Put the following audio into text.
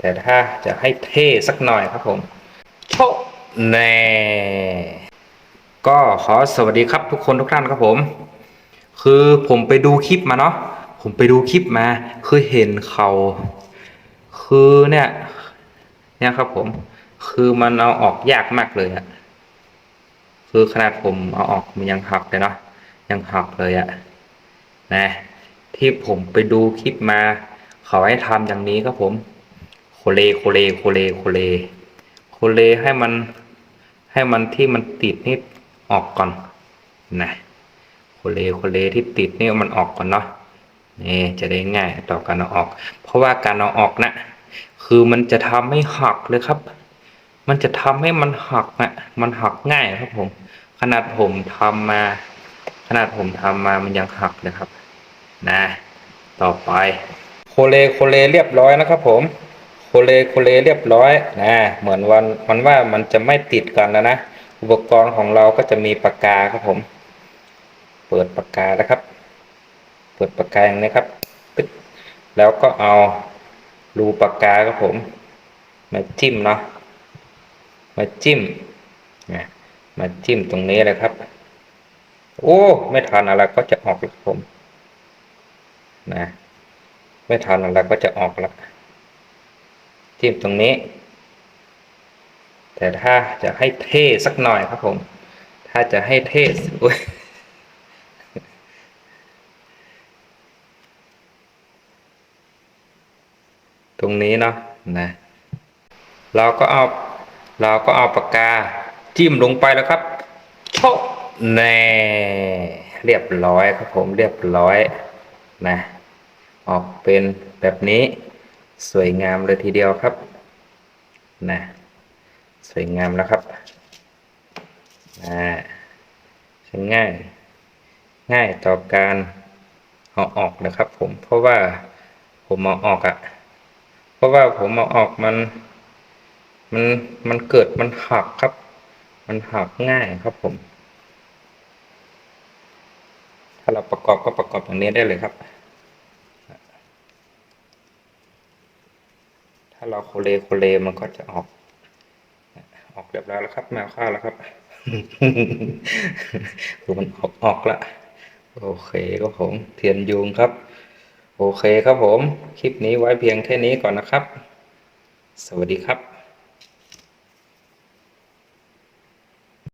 แต่ถ้าจะให้เท่สักหน่อยครับผมโชแน่ก็ขอสวัสดีครับทุกคนทุกท่านครับผม คือผมไปดูคลิปมาเนาะผมไปดูคลิปมา คือเห็นเขาคือเนี่ย เนี่ยครับผม คือมันเอาออกยากมากเลยอะคือขนาดผมเอาออกมันยังหักเลยเนาะยังหักเลยอะนะที่ผมไปดูคลิปมา เขาให้ทำอย่างนี้ครับผม โคเลโคเลโคเลโคเลโคเลให้มันให้มันที่มันติดนี่ออกก่อนนะโคเลโคเลที่ติดนี่มันออกก่อนเนาะนี่จะได้ง่ายต่อการเอาออก เพราะว่าการเอาออกนะคือมันจะทำให้หักเลยครับ มันจะทำให้มันหักนะมันหักง่ายครับผม ขนาดผมทำมา ขนาดผมทำมามันยังหักเลยครับ นะ ต่อไปโคเลโคเลเรียบร้อยนะครับผม โคเลโคเลเรียบร้อยนะเหมือนวันมันว่ามันจะไม่ติดกันแล้วนะ อุปกรณ์ของเราก็จะมีปากกาครับผม เปิดปากกานะครับ เปิดปากกาอย่างนี้ครับปึ๊ดแล้วก็เอารูปากกาครับผม มาจิ้มเนาะมาจิ้มนะมาจิ้มตรงนี้เลยครับ โอ้ไม่ทันอะไรก็จะออกครับผม นะ ไม่ทันอะไรก็จะออกแล้ว จิ้มตรงนี้ แต่ถ้าจะให้เท่สักหน่อยครับผม ถ้าจะให้เท่อุ้ยตรงนี้เนาะนะ เราก็เอาเราก็เอาปากกาจิ้มลงไปแล้วครับโชะแน่เรียบร้อยครับผมเรียบร้อยนะ ออกเป็นแบบนี้ สวยงามเลยทีเดียวครับนะสวยงามแล้วครับนะใช้ง่าย ง่ายต่อการเอาออกนะครับ ผมเพราะว่าผมเอาออกอะ่ะ เพราะว่าผมเอาออกมันมันมันเกิดมันหักครับ มันหักง่ายครับผม ถ้าเราประกอบก็ประกอบอย่างนี้ได้เลยครับ ถ้าเราโคเลโคเลมันก็จะออก ออกเรียบร้อยแล้วครับแมวข้าวแล้วครับคือมันออกออกละโอเคครับผมเทียนยุงครับ โอเคครับผม คลิปนี้ไว้เพียงแค่นี้ก่อนนะครับ สวัสดีครับ